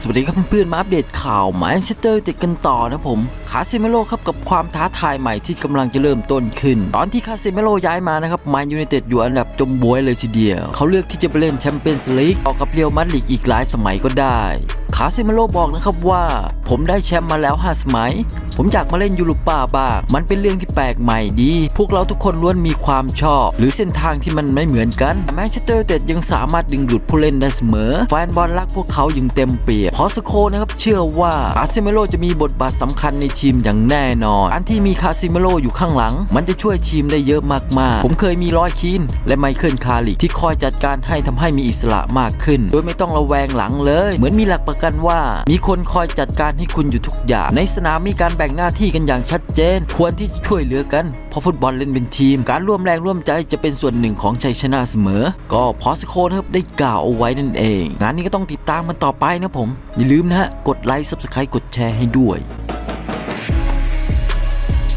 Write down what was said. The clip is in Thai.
สวัสดีครับเพื่อนๆมาอัปเดตข่าวแมนเชสเตอร์ติดกันต่อนะผม คาซิเมโลครับกับความท้าทายใหม่ที่กำลังจะเริ่มต้นขึ้น ตอนที่คาซิเมโลย้ายมานะครับแมนยูไนเต็ดอยู่อันดับจมบวยเลยทีเดียว เขาเลือกที่จะไปเล่นแชมเปี้ยนส์ลีกออกกับเรียวมาดริดอีกหลายสมัยก็ได้คาซิเมโร่บอกนะครับว่า ผมได้แชมป์มาแล้ว 5 สมัย ผมอยากมาเล่นยูโรป้าบ้างมันเป็นเรื่องที่แปลกใหม่ดี พวกเราทุกคนล้วนมีความชอบ หรือเส้นทางที่มันไม่เหมือนกันแมนเชสเตอร์เต็ดยังสามารถดึงดูดผู้เล่นได้เสมอ แฟนบอลรักพวกเขาอย่างเต็มเปี่ยมพอสโคนะครับเชื่อว่าคาซิเมโร่จะมีบทบาทสำคัญในทีมอย่างแน่นอนการที่มีคาซิเมโร่อยู่ข้างหลัง มันจะช่วยทีมได้เยอะมากๆ ผมเคยมีรอยคีนและไมเคิลคาริกที่คอยจัดการให้ทำให้มีอิสระมากขึ้น โดยไม่ต้องระแวงหลังเลย เหมือนมีหลักประกันว่า มีคนคอยจัดการให้คุณอยู่ทุกอย่าง ในสนามมีการแบ่งหน้าที่กันอย่างชัดเจน ควรที่จะช่วยเหลือกัน เพราะฟุตบอลเล่นเป็นทีม การร่วมแรงร่วมใจจะเป็นส่วนหนึ่งของชัยชนะเสมอ ก็พอสโคนครับได้กล่าวเอาไว้นั่นเอง งานนี้ก็ต้องติดตามมันต่อไปนะผม อย่าลืมนะฮะ กดไลค์ซับสไครต์กดแชร์ให้ด้วย